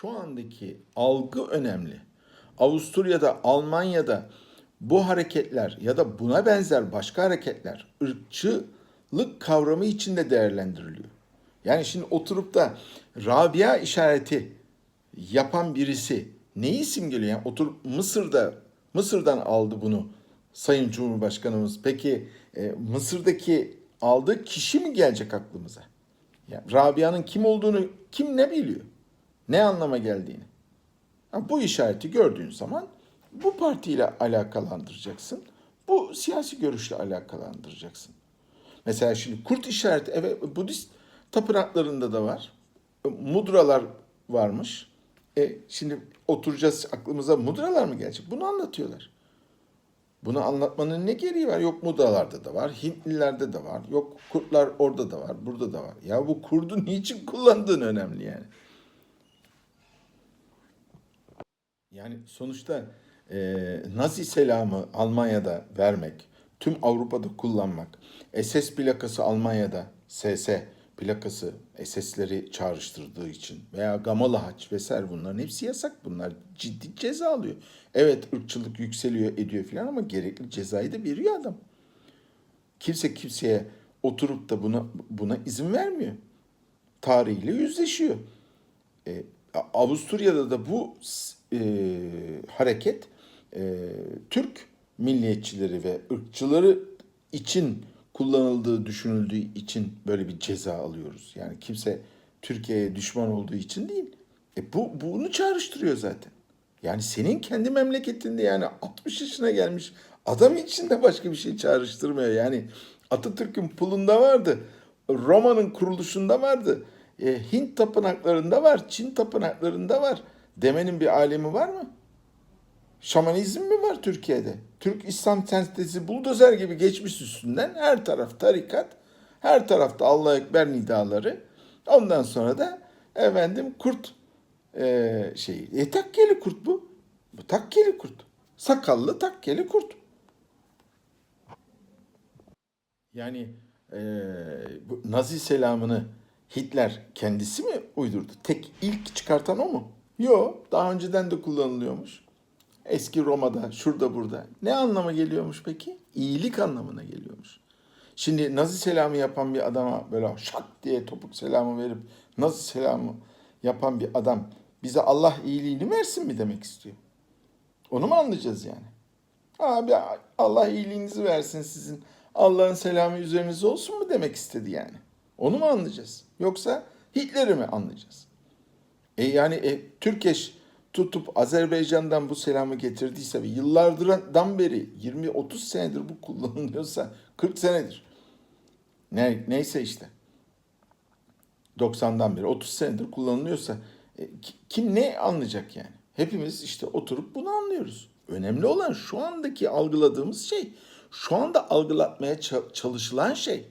şu andaki algı önemli. Avusturya'da, Almanya'da bu hareketler ya da buna benzer başka hareketler ırkçılık kavramı içinde değerlendiriliyor. Yani şimdi oturup da Rabia işareti yapan birisi neyi simgeliyor? Yani oturup Mısır'da Mısır'dan aldı bunu Sayın Cumhurbaşkanımız. Peki e, Mısır'daki aldığı kişi mi gelecek aklımıza? Yani Rabia'nın kim olduğunu kim ne biliyor? Ne anlama geldiğini. Bu işareti gördüğün zaman bu partiyle alakalandıracaksın. Bu siyasi görüşle alakalandıracaksın. Mesela şimdi kurt işareti evet Budist tapınaklarında da var. E, Mudralar varmış. E şimdi oturacağız aklımıza mudralar mı gelecek? Bunu anlatıyorlar. Bunu anlatmanın ne gereği var? Yok mudralarda da var, Hintlilerde de var. Yok kurtlar orada da var, burada da var. Ya bu kurdu niçin kullandığın önemli yani. Yani sonuçta e, Nazi selamı Almanya'da vermek, tüm Avrupa'da kullanmak, SS plakası Almanya'da SS plakası SS'leri çağrıştırdığı için veya Gamalı Haç vesaire bunların hepsi yasak. Bunlar ciddi ceza alıyor. Evet ırkçılık yükseliyor ediyor filan ama gerekli cezayı da veriyor adam. Kimse kimseye oturup da buna buna izin vermiyor. Tarihiyle yüzleşiyor. E, Avusturya'da da bu e, hareket e, Türk milliyetçileri ve ırkçıları için kullanıldığı düşünüldüğü için böyle bir ceza alıyoruz. Yani kimse Türkiye'ye düşman olduğu için değil. E bu bunu çağrıştırıyor zaten. Yani senin kendi memleketinde yani 60 yaşına gelmiş adam için de başka bir şey çağrıştırmıyor. Yani Atatürk'ün pulunda vardı. Roma'nın kuruluşunda vardı. E, Hint tapınaklarında var. Çin tapınaklarında var. Demenin bir alemi var mı? Şamanizm mi var Türkiye'de? Türk İslam sentezi buldozer gibi geçmiş üstünden her taraf tarikat, her tarafta Allah Ekber nidaları. Ondan sonra da efendim kurt e, şeyi. E takkeli kurt bu. Bu takkeli kurt. Sakallı takkeli kurt. Yani e, bu Nazi selamını Hitler kendisi mi uydurdu? Tek ilk çıkartan o mu? Yok. Daha önceden de kullanılıyormuş. Eski Roma'da, şurada burada. Ne anlama geliyormuş peki? İyilik anlamına geliyormuş. Şimdi Nazi selamı yapan bir adama böyle şak diye topuk selamı verip Nazi selamı yapan bir adam bize Allah iyiliğini versin mi demek istiyor? Onu mu anlayacağız yani? Abi Allah iyiliğinizi versin sizin. Allah'ın selamı üzerinize olsun mu demek istedi yani? Onu mu anlayacağız? Yoksa Hitler'i mi anlayacağız? E yani e, Türkeş tutup Azerbaycan'dan bu selamı getirdiyse ve yıllardan beri 20-30 senedir bu kullanılıyorsa 40 senedir. Ne, neyse işte. 90'dan beri 30 senedir kullanılıyorsa e, kim ne anlayacak yani? Hepimiz işte oturup bunu anlıyoruz. Önemli olan şu andaki algıladığımız şey, şu anda algılatmaya çalışılan şey.